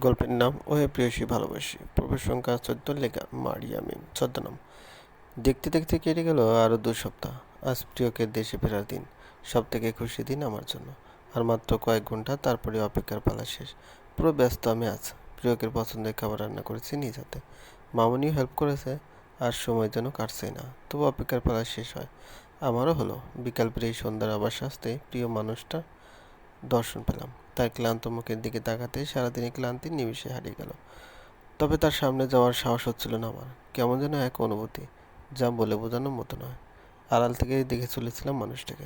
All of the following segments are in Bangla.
গল্পের নাম, ওহে প্রিয়সী ভালোবাসি পূর্বের সংখ্যা চোদ্দ, লেখা মারিয়ামিন ছদ্মনাম দেখতে দেখতে কেটে গেল আরও দু সপ্তাহ। আজ প্রিয়কে দেশে ফেরার দিন, সব থেকে খুশি দিন আমার জন্য। আর মাত্র কয়েক ঘণ্টা তারপরে অপেক্ষার পালা শেষ। পুরো ব্যস্ত আমি আজ। প্রিয়কের পছন্দের খাবার রান্না করেছি নিজ হাতে। মামনিও হেল্প করেছে, আর সময় যেন কাটছে না। তবু অপেক্ষার পালা শেষ হয়। আমারও হলো। বিকাল পেরিয়ে সন্ধ্যার আবার সাজতে প্রিয় মানুষটা দর্শন পেলাম। তার ক্লান্ত মুখের দিকে তাকাতেই সারাদিনের ক্লান্তি নিমিষে হারিয়ে গেল। তবে তার সামনে যাওয়ার সাহস হচ্ছিল না আমার। কেমন যেন এক অনুভূতি, যা বলে বোঝানোর মতো নয়। আড়াল থেকে দেখে চলেছিলাম মানুষটাকে।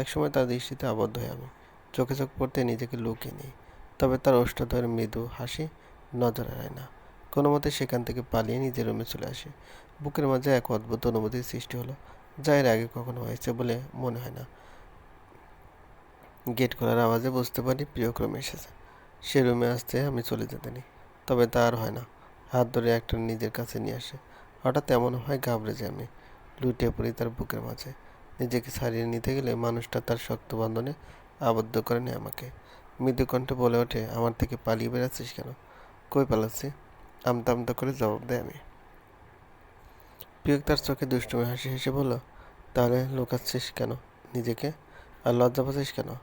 একসময় তার দৃষ্টিতে আবদ্ধ হয়ে আমি। চোখে চোখ পড়তে নিজেকে লুকিয়ে নিই। তবে তার ওষ্ঠাধরের মৃদু হাসি নজর এড়ায় না। কোনো মতে সেখান থেকে পালিয়ে নিজের রুমে চলে আসে। বুকের মাঝে এক অদ্ভুত অনুভূতির সৃষ্টি হলো, যা এর আগে কখনো হয়েছে বলে মনে হয় না। গেট খোলার আওয়াজে বুঝতে পারি প্রিয়ক্রমে এসেছে। সে রুমে আসতে আমি চলে যেতে নিই, তবে তা আর হয় না। হাত ধরে একটা নিজের কাছে নিয়ে আসে। হঠাৎ এমন হয় ঘাবড়ে যাই আমি। লুটিয়ে পড়ি তার বুকের মাঝে। নিজেকে ছাড়িয়ে নিতে গেলে মানুষটা তার শক্ত বন্ধনে আবদ্ধ করে নেয় আমাকে। মৃদু কণ্ঠে বলে ওঠে, আমার থেকে পালিয়ে বেড়াচ্ছিস কেন? কই পালাচ্ছি? আমতা আমতা করে জবাব দেয় আমি। প্রিয়ক তার চোখে দুষ্টুমি হাসি হেসে বলল, তাহলে লুকাচ্ছিস কেন নিজেকে? আর লজ্জা পাচ্ছিস কেন?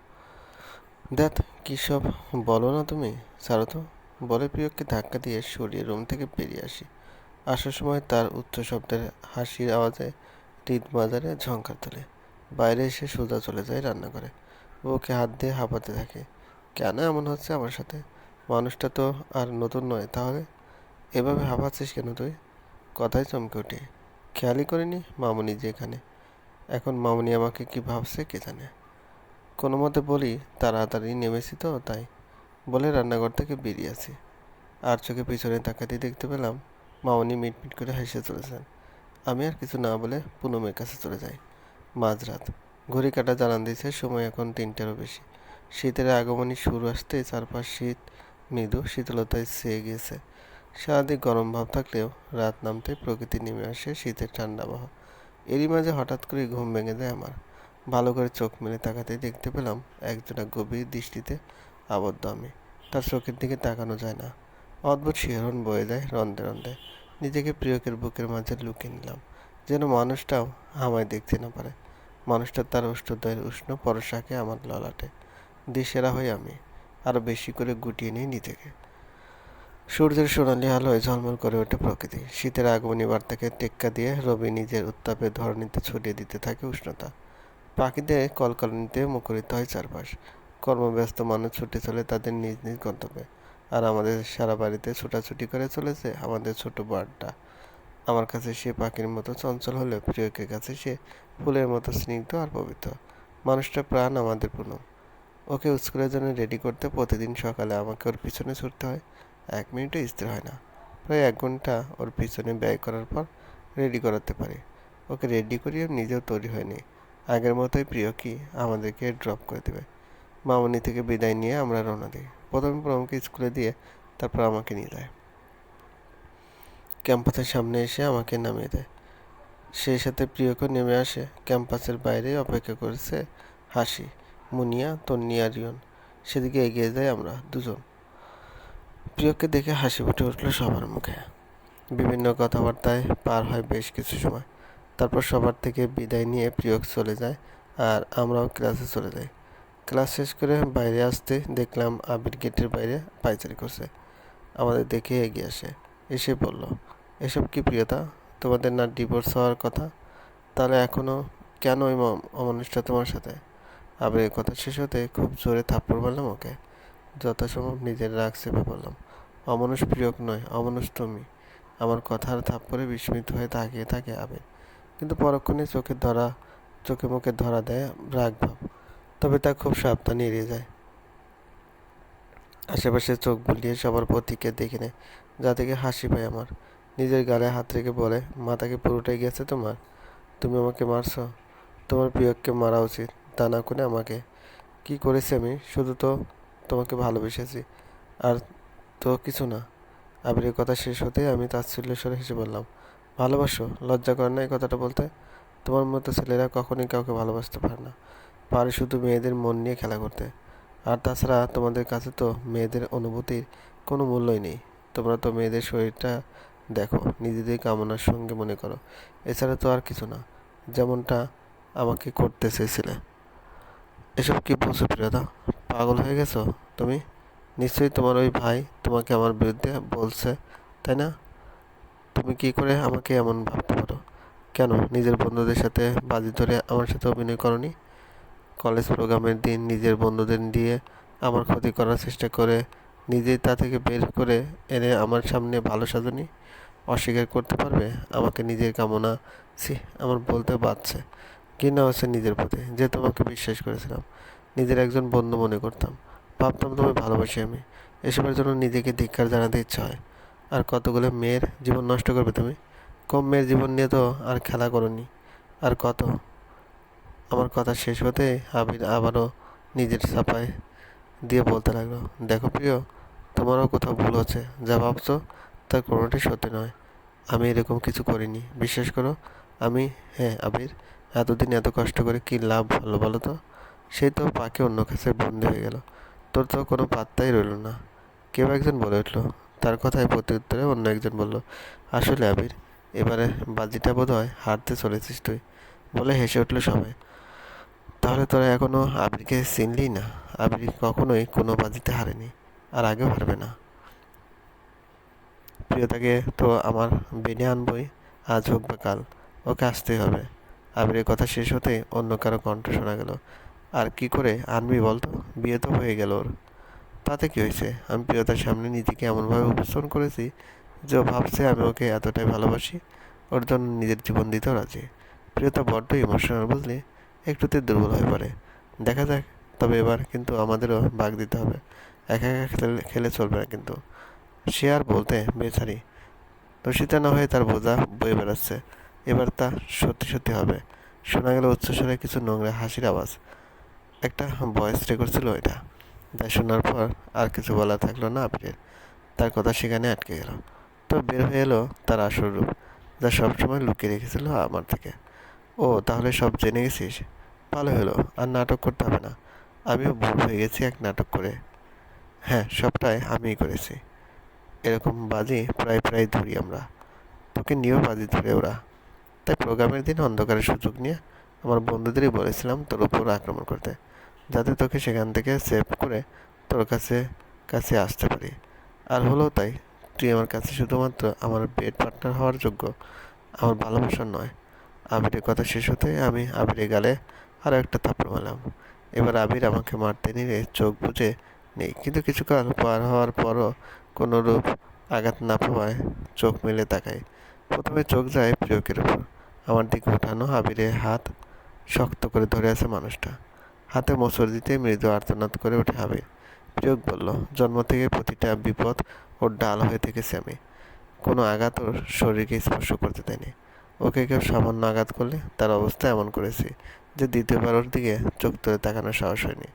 দেখ, কী সব বলো না তুমি? ছাড়ো তো বলে প্রিয়কে ধাক্কা দিয়ে সরিয়ে রুম থেকে বেরিয়ে আসি। আসার সময় তার উচ্চ শব্দের হাসির আওয়াজে হৃদ বাজারে ঝঙ্কার তোলে। বাইরে এসে সোজা চলে যায় রান্নাঘরে। ওকে হাত দিয়ে হাঁপাতে থাকে। কেন এমন হচ্ছে আমার সাথে? মানুষটা তো আর নতুন নয়, তাহলে? এভাবে হাঁপাচ্ছিস কেন তুই? কথাই চমকে উঠি। খেয়ালই করিনি মামুনি যে এখানে। এখন মামুনি আমাকে কি ভাবছে কে জানে? কোনো মতে বলি, তাড়াতাড়ি নেমেছি তো, তাই। বলে রান্নাঘর থেকে বেরিয়ে আসি। আর চোখে পিছনে তাকাতে দেখতে পেলাম, মামনি মিটমিট করে হেসে চলেছেন। আমি আর কিছু না বলে পুনমের কাছে চলে যাই। মাঝরাত। ঘড়ি কাটা জানান দিয়েছে, সময় এখন তিনটারও বেশি। শীতের আগমনী শুরু আসতে চারপাশ শীত, মৃদু শীতলতায় ছেয়ে গিয়েছে। সারাদিন গরম ভাব থাকলেও রাত নামতে প্রকৃতি নেমে আসে শীতের ঠান্ডা বাহ। এরই মাঝে হঠাৎ করে ঘুম ভেঙে যায় আমার। ভালো করে চোখ মেলে তাকাতে দেখতে পেলাম একজোড়া গভীর দৃষ্টিতে আবদ্ধ আমি। তার চোখের দিকে তাকানো যায় না। অদ্ভুত শিহরণ বয়ে যায় রন্ধে রন্ধে নিজেকে প্রিয়কের বুকের মাঝে লুকিয়ে নিলাম। যেন মানুষটাও আমায় দেখতে না পারে। মানুষটা তার উষ্ণদয়ের উষ্ণ পরশাকে আমার ললাটে। দিশেরা হয়ে আমি আরও বেশি করে গুটিয়ে নিই নিজেকে। সূর্যের সোনালি আলোয় ঝলমল করে ওঠে প্রকৃতি। শীতের আগমনী বার্তাকে টেক্কা দিয়ে রবি নিজের উত্তাপে ধরণীতে ছড়িয়ে দিতে থাকে উষ্ণতা। পাখিদের কলকালিতে মুখরিত হয় চারপাশ। কর্মব্যস্ত মানুষ ছুটে চলে তাদের নিজ নিজ গন্তব্যে। আর আমাদের সারা বাড়িতে ছোটাছুটি করে চলেছে আমাদের ছোট বার্ডটা আমার কাছে সে পাখির মতো চঞ্চল হলেও প্রিয়কের কাছে সে ফুলের মতো স্নিগ্ধ আর পবিত্র। মানুষটা প্রাণ আমাদের পুনম। ওকে স্কুলের জন্য রেডি করতে প্রতিদিন সকালে আমাকে ওর পিছনে ছুটতে হয়। এক মিনিটও স্থির হয় না। প্রায় এক ঘণ্টা ওর পিছনে ব্যয় করার পর রেডি করাতে পারি। ওকে রেডি করিয়ে নিজেও তৈরি হয়নি। আগের মতোই প্রিয় কি? আমাদেরকে ড্রপ করে দেবে। মামনি থেকে বিদায় নিয়ে আমরা রওনা দিই। প্রথমে প্রমকে স্কুলে দিয়ে তারপর আমাকে নিয়ে যায়। ক্যাম্পাসের সামনে এসে আমাকে নামিয়ে দেয়। সেই সাথে প্রিয়কে নেমে আসে। ক্যাম্পাসের বাইরে অপেক্ষা করেছে হাসি, মুনিয়া তন্নিয়া রিয়ন। সেদিকে এগিয়ে যাই আমরা দুজন। প্রিয়কে দেখে হাসি ফুটে উঠল সবার মুখে। বিভিন্ন কথাবার্তায় পার হয় বেশ কিছু সময়। তারপর সবার থেকে বিদায় নিয়ে প্রিয়ক চলে যায় আর আমরাও ক্লাসে চলে যাই। ক্লাস শেষ করে বাইরে আসতে দেখলাম আবির গেটের বাইরে পাইচারি করছে। আমাদের দেখে এগিয়ে আসে। এসে বলল, এসব কি প্রিয়তা? তোমাদের না ডিভোর্স হওয়ার কথা? তাহলে এখনও কেন ওই অমানুষটা তোমার সাথে? আবিরের কথা শেষ হতে খুব জোরে থাপ্পড় মারলাম ওকে। যথাসম্ভব নিজের রাগ চেপে বললাম, অমানুষ প্রিয়ক নয়, অমানুষ তুমি। আমার কথার থাপ্পড়ে বিস্মিত হয়ে তাকিয়ে থাকে আবির। কিন্তু পরক্ষণে চোখে ধরা, চোখে মুখে ধরা দেয় রাগ ভাব তবে তা খুব সাবধানে এড়িয়ে যায়। আশেপাশে চোখ বুলিয়ে সবার প্রতিকে দেখে নেয়, যা থেকে হাসি পায় আমার। নিজের গালে হাত রেখে বলে মাথাকে পুরোটাই গেছে তোমার? তুমি আমাকে মারছ? তোমার প্রিয়ককে মারা উচিত, তা না করে আমাকে? কি করেছি আমি? শুধু তো তোমাকে ভালোবেসেছি। আর তো কিছু না। আবিরের কথা শেষ হতেই আমি তাচ্ছিল্যস্বরে হেসে বললাম ভালোবাসো? লজ্জা করে না এই কথাটা বলতে? তোমার মতো ছেলেরা কখনোই কাউকে ভালোবাসতে পারে না। পারে শুধু মেয়েদের মন নিয়ে খেলা করতে। আর তাছাড়া তোমাদের কাছে তো মেয়েদের অনুভূতির কোনো মূল্যই নেই। তোমরা তো মেয়েদের শরীরটা দেখো, নিজেদের কামনার সঙ্গে মনে করো। এছাড়া তো আর কিছু না। যেমনটা আমাকে করতে চেয়েছিলে। এসব কি বলছো প্রিয়তা পাগল হয়ে গেছো তুমি? নিশ্চয়ই তোমার ওই ভাই তোমাকে আমার বিরুদ্ধে বলছে, তাই না? তুমি কি করে আমাকে এমন ভাবতে পারো? কেন? নিজের বন্ধুদের সাথে বাজি ধরে আমার সাথে অভিনয় করনি? কলেজ প্রোগ্রামের দিন নিজের বন্ধুদের দিয়ে আমার ক্ষতি করার চেষ্টা করে নিজেই তা থেকে বের করে এনে আমার সামনে ভালো সাজনি? অস্বীকার করতে পারবে? আমাকে নিজের কামনা সি আমার বলতে বাধছে। ঘৃণা হচ্ছে নিজের প্রতি, যে তোমাকে বিশ্বাস করেছিলাম। নিজের একজন বন্ধু মনে করতাম। ভাবতাম তোমায় ভালোবাসি আমি। এসবের জন্য নিজেকে ধিক্কার জানাতে ইচ্ছা হয়। আর কতগুলো মেয়ের জীবন নষ্ট করবে তুমি? কম মেয়ের জীবন নিয়ে তো আর খেলা করনি। আর কত? আমার কথা শেষ হতে আবির আবারও নিজের ছাপায় দিয়ে বলতে লাগল, দেখো প্রিয়, তোমারও কোথাও ভুল হচ্ছে। যা ভাবছ, তার কোনোটাই সত্যি নয়। আমি এরকম কিছু করিনি। বিশ্বাস করো, আমি হ্যাঁ আবির, এতদিন এত কষ্ট করে কি লাভ ভালো বলো তো? সেই তো পাখি অন্য কাছে বন্দি হয়ে গেল। তোর তো কোনো পাত্তাই রইল না। কেউ একজন বলে উঠল তার কথায় প্রত্যুত্তরে অন্য একজন বলল, আসলে আবির, এবারে বাজিটা বোধ হয় হারতে চলেছিস তুই। বলে হেসে উঠল সবাই। তাহলে তোরা এখনও আবিরকে চিনলি না? আবির কখনোই কোনো বাজিতে হারেনি, আর আগেও হারবে না। প্রিয়তাকে তো আমার বেনে আনবই, আজ হোক বা কাল, ওকে আসতেই হবে। আবিরের কথা শেষ হতেই অন্য কারও কণ্ঠ শোনা গেল। আর কি করে আনবি বলতো? বিয়ে তো হয়ে গেল ওর। তাতে কি হয়েছে? আমি প্রিয়তার সামনে নিজেকে এমনভাবে উপস্থাপন করেছি, যে ভাবছে আমি ওকে এতটাই ভালোবাসি, ওর জন্য নিজের জীবন দিতেও রাজি। প্রিয়তা বড্ড ইমোশনাল বুঝলি? একটুতে দুর্বল হয়ে পড়ে। দেখা যাক, তবে এবার কিন্তু আমাদেরও ভাগ দিতে হবে। একা একা খেলে খেলে চলবে না কিন্তু। সে আর বলতে বেচারি দোষিতা না হয়ে তার বোঝা বয়ে বেড়াচ্ছে। এবার তা সত্যি সত্যি হবে। শোনা গেল উচ্চস্বরে কিছু নোংরা হাসির আওয়াজ। একটা ভয়েস রেকর্ড ছিল এটা। যা শোনার পর আর কিছু বলা থাকল না আবিরের। তার কথা সেখানে আটকে গেল। তো বের হয়ে এলো তার আসল রূপ, যা সবসময় লুকিয়ে রেখেছিল আমার থেকে। ও, তাহলে সব জেনে গেছিস? ভালো হলো, আর নাটক করতে হবে না। আমিও ভুল হয়ে গেছি এক নাটক করে। হ্যাঁ সবটাই আমিই করেছি। এরকম বাজি প্রায় প্রায় ধরি আমরা। তোকে নিয়েও বাজি ধরে ওরা। তাই প্রোগ্রামের দিন অন্ধকারের সুযোগ নিয়ে আমার বন্ধুদেরই বলেছিলাম তোর উপর আক্রমণ করতে। যাতে তোকে সেখান থেকে সেভ করে তোর কাছে কাছে আসতে পারি। আর হলো তাই, তুই আমার কাছে শুধুমাত্র আমার বেড পার্টনার হওয়ার যোগ্য, আমার ভালোবাসার নয়। আবিরের কথা শেষ হতে আমি আবিরের গালে আরও একটা থাপড় মারলাম। এবার আবির আমাকে মারতে নিলে চোখ বুঝে নেই, কিন্তু কিছুকাল পার হওয়ার পরও কোনো রূপ আঘাত না পাওয়ায় চোখ মেলে তাকাই প্রথমে চোখ যায় প্রিয়কের উপর। আমার দিকে উঠানো আবিরের হাত শক্ত করে ধরে আছে মানুষটা। হাতে মোচড় দিতে মৃদু আর্তনাদ করে ওঠে আবির প্রিয়ক বলল, জন্ম থেকে প্রতিটা বিপদ ওর ডাল হয়ে থেকেছে আমি। কোনো আঘাত ওর শরীরকে স্পর্শ করতে দেয়নি। ওকে কেউ সামান্য আঘাত করলে তার অবস্থা এমন করেছে যে দ্বিতীয়বার ওর দিকে চোখ তুলে তাকানোর সাহস হয়নি।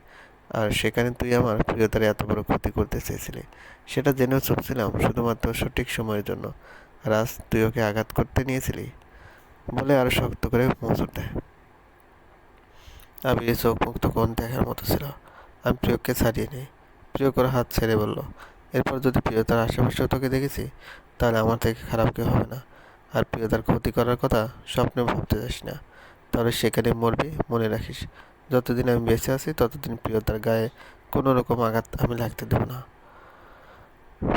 আর সেখানে তুই আমার প্রিয়তার এত বড় ক্ষতি করতে চেয়েছিলি। সেটা জেনেও চুপ ছিলাম শুধুমাত্র সঠিক সময়ের জন্য। রাজ তুই ওকে আঘাত করতে নিয়েছিলি বলে আরও শক্ত করে মজুর দেয়। আমি চোখ মুক্ত কোন দেখার মতো ছিল? আমি প্রিয়কে ছাড়িয়ে নিই। প্রিয় করে হাত ছেড়ে বলল, এরপর যদি প্রিয়তার আশেপাশেও তোকে দেখেছি, তাহলে আমার থেকে খারাপ কেউ হবে না। আর প্রিয়তার ক্ষতি করার কথা স্বপ্নে ভাবতে যাস না। তাহলে সেখানে মরবি, মনে রাখিস। যতদিন আমি বেঁচে আছি, ততদিন প্রিয়তার গায়ে কোনো রকম আঘাত আমি লাগতে দেবো না।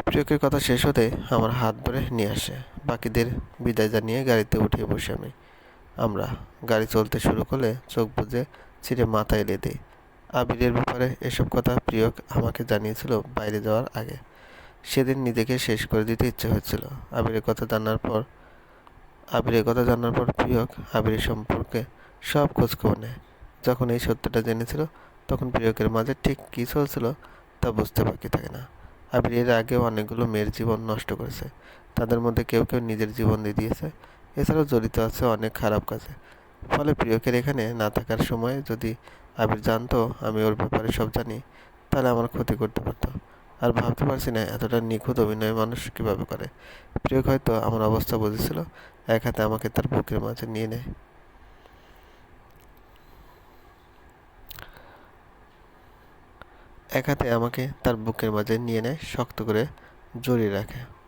প্রিয়কের কথা শেষ হতে আমার হাত ধরে নিয়ে আসে। বাকিদের বিদায় জানিয়ে গাড়িতে উঠিয়ে বসে আমি। আমরা গাড়ি চলতে শুরু করলে চোখ বুঝে ছিঁড়ে মাথায় এলে দিই আবিরের ব্যাপারে এসব কথা প্রিয়ক আমাকে জানিয়েছিল বাইরে যাওয়ার আগে। সেদিন নিজেকে শেষ করে দিতে ইচ্ছে হয়েছিল আবিরের কথা জানার পর, আবিরের কথা জানার পর প্রিয়ক আবিরের সম্পর্কে সব খোঁজখবর নেয়। যখন এই সত্যটা জেনেছিল, তখন প্রিয়কের মাঝে ঠিক কী চলছিল তা বুঝতে বাকি থাকে না। আবির এর আগেও অনেকগুলো মেয়ের জীবন নষ্ট করেছে। তাদের মধ্যে কেউ কেউ নিজের জীবন দিয়ে দিয়েছে। এছাড়াও জড়িত আছে অনেক খারাপ কাজে। ফলে প্রিয়কের এখানে না থাকার সময় যদি আবির জানতো, আমি ওর ব্যাপারে সব জানি, তাহলে আমার ক্ষতি করতে পারতো। আর ভাবতে পারছি না, এতটা নিখুঁত অভিনয় মানুষ কীভাবে করে। প্রিয়ক হয়তো আমার অবস্থা বুঝেছিল, এক হাতে আমাকে তার বুকের মাঝে নিয়ে নেয়। এক হাতে আমাকে তার বুকের মাঝে নিয়ে নেয়, শক্ত করে জড়িয়ে রাখে।